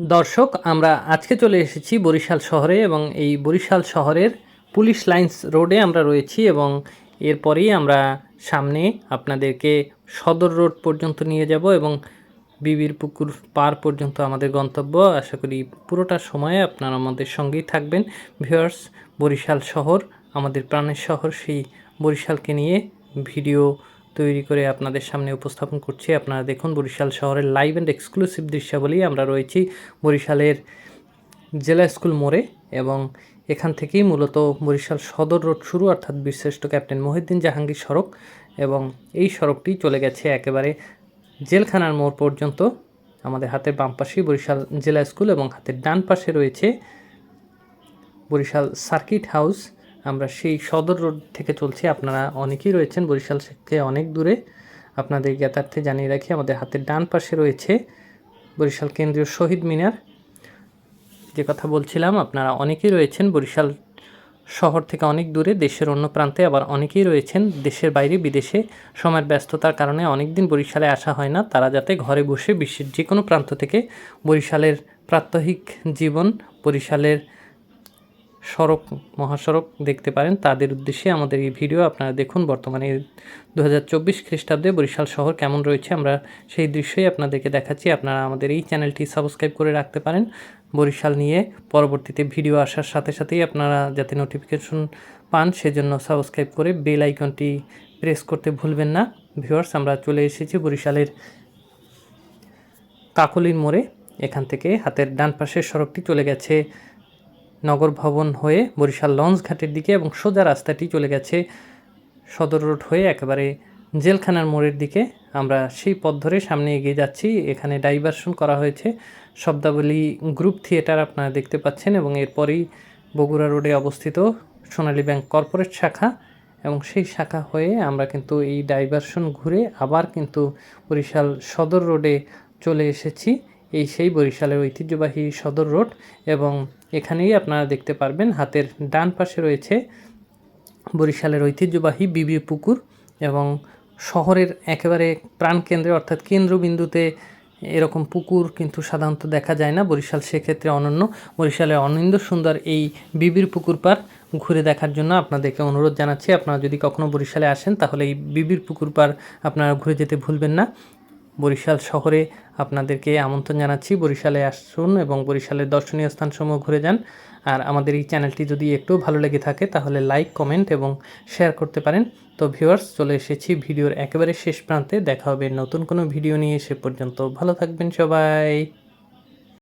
দর্শক, আমরা আজকে চলে এসেছি বরিশাল শহরে এবং এই বরিশাল শহরের পুলিশ লাইন্স রোডে আমরা রয়েছি এবং এরপরেই আমরা সামনে আপনাদেরকে সদর রোড পর্যন্ত নিয়ে যাব এবং বিবির পুকুর পার পর্যন্ত আমাদের গন্তব্য। আশা করি পুরোটা সময়ে আপনারা আমাদের সঙ্গেই থাকবেন। ভিউয়ার্স, বরিশাল শহর, আমাদের প্রাণের শহর, সেই বরিশালকে নিয়ে ভিডিও তৈরি করে আপনাদের সামনে উপস্থাপন করছি। আপনারা দেখুন, বরিশাল শহরের লাইভ অ্যান্ড এক্সক্লুসিভ দৃশ্যাবলী আমরা রয়েছি বরিশালের জেলা স্কুল মোড়ে এবং এখান থেকেই মূলত বরিশাল সদর রোড শুরু, অর্থাৎ বীরশ্রেষ্ঠ ক্যাপ্টেন মহিউদ্দিন জাহাঙ্গীর সড়ক এবং এই সড়কটি চলে গেছে একেবারে জেলখানার মোড় পর্যন্ত। আমাদের হাতের বাম পাশেই বরিশাল জেলা স্কুল এবং হাতের ডান পাশে রয়েছে বরিশাল সার্কিট হাউস। আমরা সেই সদর রোড থেকে চলছি। আপনারা অনেকেই রয়েছেন বরিশাল থেকে অনেক দূরে। আপনাদের জ্ঞাতার্থে জানিয়ে রাখি, আমাদের হাতের ডান পাশে রয়েছে বরিশাল কেন্দ্রীয় শহীদ মিনার। যে কথা বলছিলাম, আপনারা অনেকেই রয়েছেন বরিশাল শহর থেকে অনেক দূরে, দেশের অন্য প্রান্তে আবার অনেকেই রয়েছেন দেশের বাইরে বিদেশে। সময়ের ব্যস্ততার কারণে অনেক দিন বরিশালে আসা হয় না। তারা যাতে ঘরে বসে বিশ্বের যে কোনো প্রান্ত থেকে বরিশালের প্রাত্যহিক জীবন, বরিশালের সড়ক, মহাসড়ক দেখতে পারেন। তাদের উদ্দেশ্যে আমাদের এই ভিডিও আপনারা দেখুন। বর্তমানে দু হাজার চব্বিশ খ্রিস্টাব্দে বরিশাল শহর কেমন রয়েছে আমরা সেই দৃশ্যই আপনাদেরকে দেখাচ্ছি। আপনারা আমাদের এই চ্যানেলটি সাবস্ক্রাইব করে রাখতে পারেন। বরিশাল নিয়ে পরবর্তীতে ভিডিও আসার সাথে সাথেই আপনারা যাতে নোটিফিকেশন পান, সেজন্য সাবস্ক্রাইব করে বেল আইকনটি প্রেস করতে ভুলবেন না। ভিউয়ার্স, আমরা চলে এসেছি বরিশালের কাকলির মোড়ে। এখান থেকে হাতের ডান পাশের সড়কটি চলে গেছে নগর ভবন হয়ে বরিশাল লঞ্চ ঘাটের দিকে এবং সোজা রাস্তাটি চলে গেছে সদর রোড হয়ে একেবারে জেলখানার মোড়ের দিকে। আমরা সেই পথ ধরে সামনে এগিয়ে যাচ্ছি। এখানে ডাইভারশন করা হয়েছে। শব্দাবলী গ্রুপ থিয়েটার আপনারা দেখতে পাচ্ছেন এবং এরপরেই বগুড়া রোডে অবস্থিত সোনালী ব্যাংক কর্পোরেট শাখা এবং সেই শাখা হয়ে আমরা কিন্তু এই ডাইভারশন ঘুরে আবার কিন্তু বরিশাল সদর রোডে চলে এসেছি। এই সেই বরিশালের ঐতিহ্যবাহী সদর রোড এবং এখানেই আপনারা দেখতে পারবেন হাতের ডান পাশে রয়েছে বরিশালের ঐতিহ্যবাহী বিবি পুকুর এবং শহরের একেবারে প্রাণকেন্দ্রে অর্থাৎ কেন্দ্রবিন্দুতে এরকম পুকুর কিন্তু সাধারণত দেখা যায় না। বরিশাল সেক্ষেত্রে অনন্য। বরিশালের অনিন্দ সুন্দর এই বিবির পুকুর পার ঘুরে দেখার জন্য আপনাদেরকে অনুরোধ জানাচ্ছি। আপনারা যদি কখনো বরিশালে আসেন তাহলে এই বিবির পুকুর পার আপনারা ঘুরে যেতে ভুলবেন না। বরিশাল শহরে আপনাদেরকে আমন্ত্রণ জানাচ্ছি। বরিশালে আসুন এবং বরিশালের দর্শনীয় স্থানসমূহ ঘুরে যান। আর আমাদের এই চ্যানেলটি যদি একটু ভালো লেগে থাকে, তাহলে লাইক কমেন্ট এবং শেয়ার করতে পারেন। তো ভিউয়ার্স চলে এসেছি ভিডিওর একেবারে শেষ প্রান্তে। দেখা হবে নতুন কোনো ভিডিও নিয়ে। সে পর্যন্ত ভালো থাকবেন সবাই।